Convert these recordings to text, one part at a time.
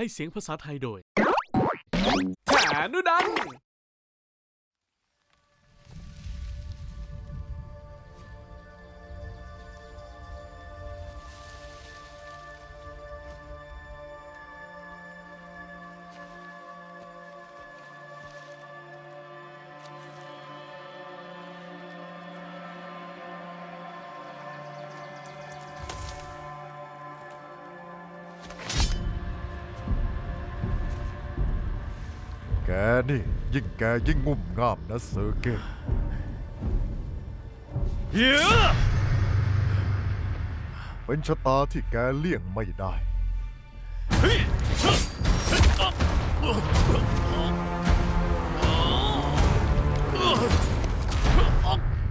ให้เสียงภาษาไทยโดยแานุดัน แกนี่ยิ่งแกยิ่งงุ่มง่ามนะเซอร์เกย์เฮียเป็นชะตาที่แกเลี่ยงไม่ได้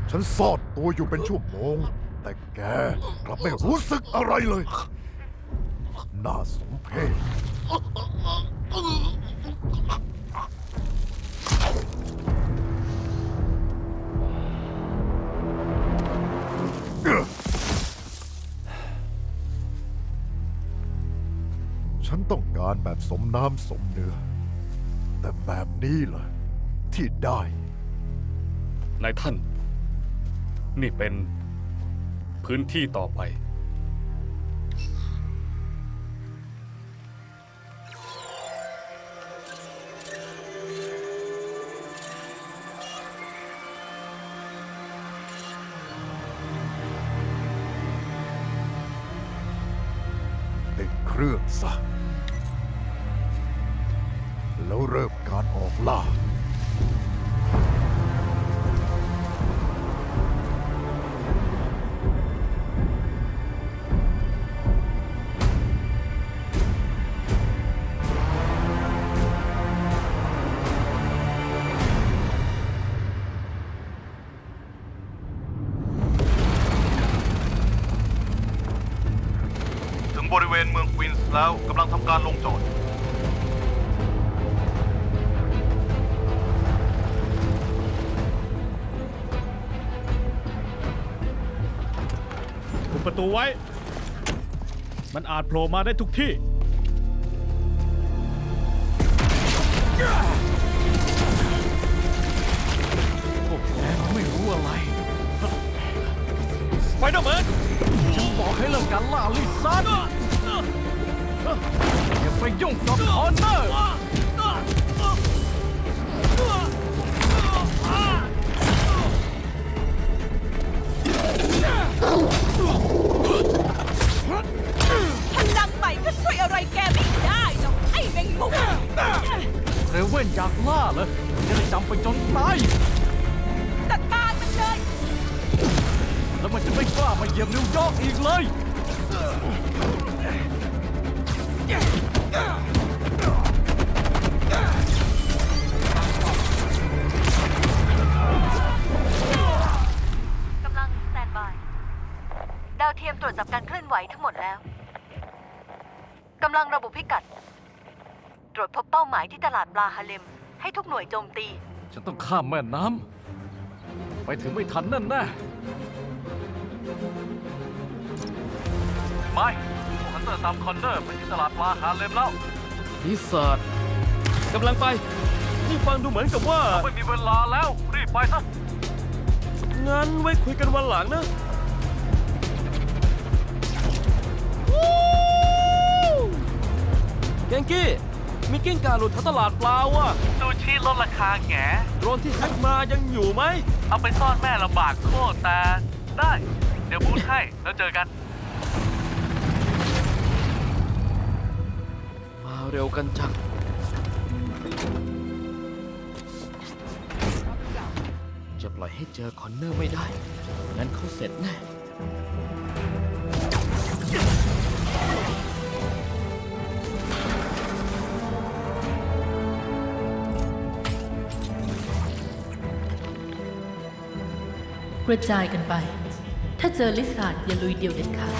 ฉันซ่อนตัวอยู่เป็นชั่วโมง แต่แกกลับไม่รู้สึกอะไรเลย น่าสมเพช ฉันต้องการแบบสมน้ำสมเนื้อ แต่แบบนี้ล่ะที่ได้ นายท่าน นี่เป็นพื้นที่ต่อไป ติดเครื่องซะ ล่า ถึงบริเวณเมืองควีนส์แล้วกำลังทำการลงจอด คุมประตูไว้ มันอาจโผล่มาได้ทุกที่ พวกแกไม่รู้อะไรไปเดอร์แมนฉันบอกให้เลิกการล่าลิซ่าอย่าไปยุ่งกับคอนเนอร์พ ลังใหม่ก็ช่วยอะไรแกไม่ได้หรอกไอ้แมงมุมเรเว่นอยากล่าเหรอจะได้จำไปจนตายจัดการมันเลย แล้วมันจะไม่กล้ามาเหยียบนิวยอร์กอีกเลย กำลังสแตนบาย ดาวเทียมตรวจจับการเคลื่อนไหวทั้งหมดแล้ว กำลังระบุพิกัด ตรวจพบเป้าหมายที่ตลาดปลาฮาเลม ให้ทุกหน่วยโจมตี ฉันต้องข้ามแม่น้ำ ไปถึงไม่ทันนั่นแน่ไม่พวกฮันเตอร์ตามคอนเนอร์ไปที่ตลาดปลาหาเลมแล้วพิศาจกำลังไป นี่ฟังดูเหมือนกับว่า ไม่มีเวลาแล้ว รีบไปซะ งั้นไว้คุยกันวันหลังนะ กงกี้ มีกิ้งก่าหลุดทั้งตลาดปลาว่ะซูชิลดราคาแหงโดรนที่แฮกมายังอยู่ไหม เอาไปซ่อนแม่ลำบากโคตรแต่ได้ เดี๋ยวบูธให้แล้วเจอกัน มาเร็วกันจัง จะปล่อยให้เจอคอนเนอร์ไม่ได้ งั้นเขาเสร็จแน่ กระจายกันไป ถ้าเจอลิซาร์ดอย่าลุยเดียวเด็ดขาด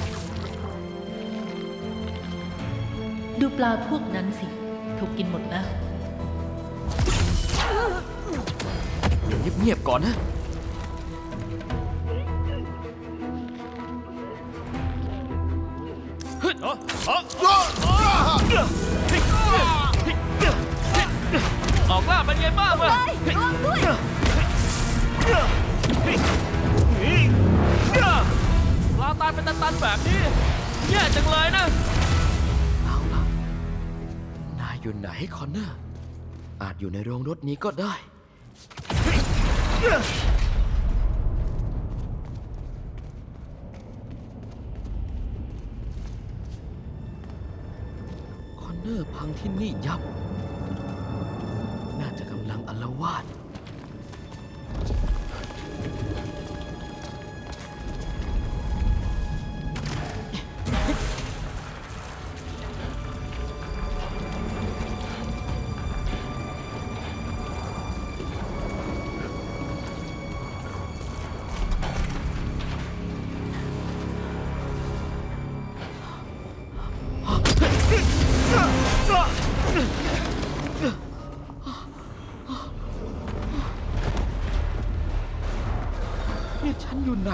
ดูปลาพวกนั้นสิ ถูกกินหมดแล้วเดี๋ยวเงียบๆก่อนนะ ออกล่ามันไงบ้างวะ ด้วย แบบนี้แย่จังเลยนะ เอาล่ะนายอยู่ไหนคอนเนอร์ อาจอยู่ในโรงรถนี้ก็ได้ คอนเนอร์พังที่นี่ยับ น่าจะกำลังอลวาด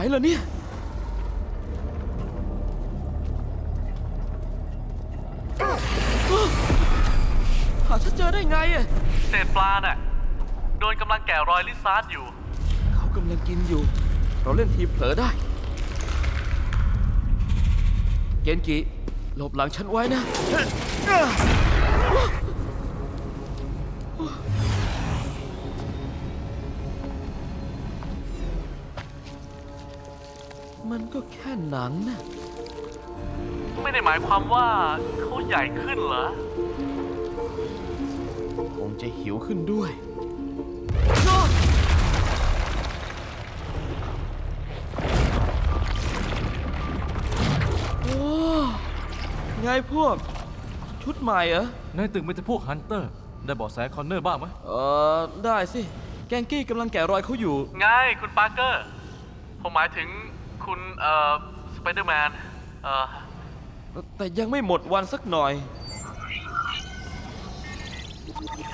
ฉันอยู่ไหนล่ะเนี่ย หาฉันเจอได้ไงอะเศษปลาน่ะ โดนกำลังแกะรอยลิซาร์ดอยู่ เขากำลังกินอยู่ เราเล่นทีมเผลอได้ เกนกิหลบหลังฉันไว้นะ มันก็แค่หนังนะไม่ได้หมายความว่าเขาใหญ่ขึ้นเหรอ คงจะหิวขึ้นด้วย โอ้ไงพวก ชุดใหม่เหรอในตึกมันจะพวกฮันเตอร์ ได้เบาะแสคอนเนอร์บ้างไหมเออได้สิ แกงกี้กำลังแกะรอยเขาอยู่ ไงคุณปาร์เกอร์ ผมหมายถึง คุณเอ่อสไปเดอร์แมนเอ่อแต่ยังไม่หมดวันสักหน่อย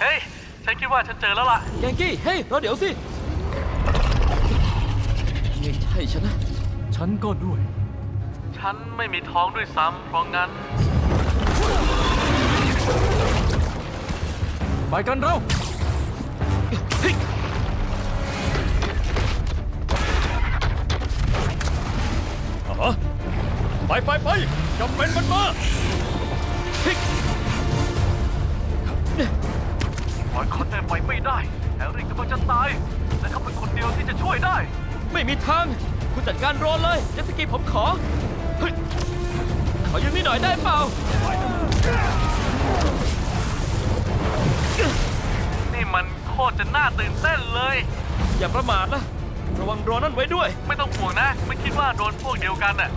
เฮ้ย ฉันคิดว่าฉันเจอแล้วล่ะ แกงกี้ เฮ้ยรอเดี๋ยวสิไม่ใช่ฉันนะ ฉันก็ด้วย ฉันไม่มีท้องด้วยซ้ำเพราะงั้น ไปกันเร็ว ฮะไปไปไปจำเป็นมันมาปล่อยคอนเนอร์ไปไม่ได้แฮร์รี่กำลังจะตายและเขาเป็นคนเดียวที่จะช่วยได้ ไม่มีทาง คุณจัดการโรนเลยเจสกี้ผมขอเฮ้ยขอยืมนี่หน่อยได้เปล่า นี่มันโคตรจะน่าตื่นเต้นเลย อย่าประมาทนะ ระวังโดรนนั่นไว้ด้วย ไม่ต้องห่วงนะ ไม่คิดว่าโดนพวกเดียวกันน่ะ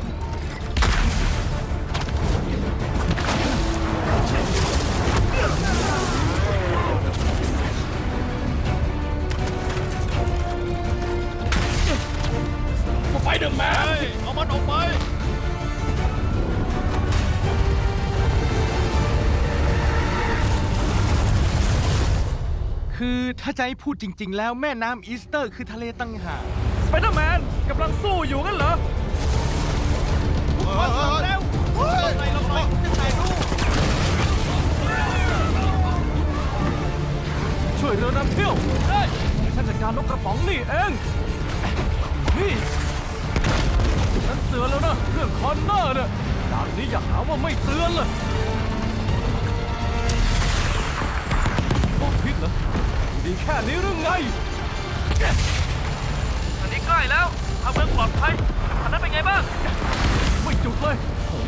จะให้พูดจริง ๆ แล้วแม่น้ำอีสเตอร์คือทะเลตั้งหากสไปเดอร์แมนกำลังสู้อยู่งั้นเหรอแล้วลงหน่อยลงหน่อยจะถ่ายรูปช่วยเรือนำเที่ยวได้ฉันจัดการนกกระป๋องนี่เอง นี่ฉันเตือนแล้วนะเรื่องคอนเนอร์เนี่ยด่านนี้อย่าหาว่าไม่เตือนเลย อไงอันนี้ใกล้แล้วทำเมืองปลอดภัยอันนั้นเป็นไงบ้าง ไม่จุดเลย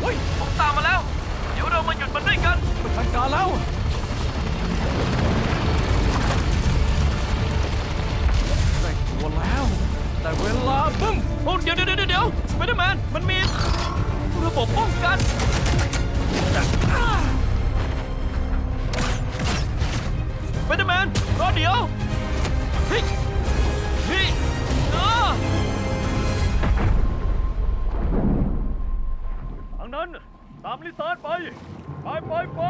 โอ้ยผมตามมาแล้ว เดี๋ยวเรามาหยุดมันด้วยกันไม่ทันการแล้ว ได้ตัวแล้ว แต่เวลาบึ้มโอ้เดี๋ยวเดี๋ยวเดี๋ยวเดี๋ยวสไปเดอร์แมนมันมีระบบป้องกันสไปเดอร์แมนรอเดี๋ยว ทางนั้น ตามลิซาร์ดไป ไปไปไป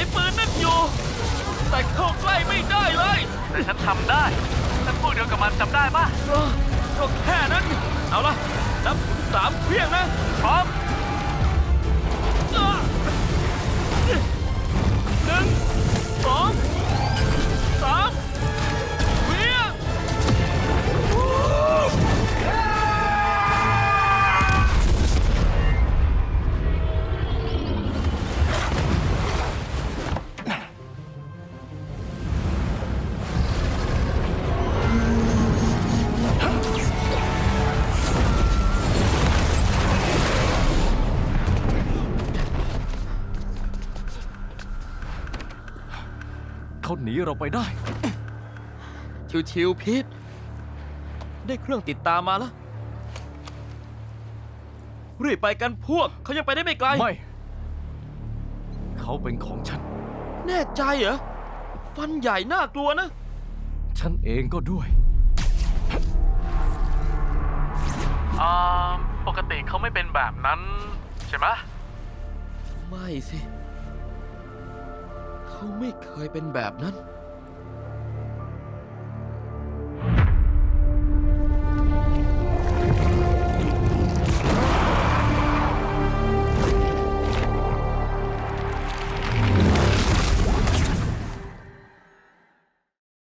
ยปืนนั่นอยู่ แต่เข้าใกล้ไม่ได้เลยแต่ฉันทำได้ ฉันพูดเดียวกับมันจำได้ปะเออก็แค่นั้น เอาละนับถึงสามเพียงนะ พร้อมเออหนึ่งสอง เขาหนีเราไปได้ ชิวๆพีทได้เครื่องติดตามมาแล้วรีบไปกันพวก เขายังไปได้ไม่ไกล ไม่ เขาเป็นของฉัน แน่ใจเหรอ ฟันใหญ่น่ากลัวนะ ฉันเองก็ด้วย อ่าปกติเขาไม่เป็นแบบนั้น ใช่ไหมไม่สิ เขาไม่เคยเป็นแบบนั้น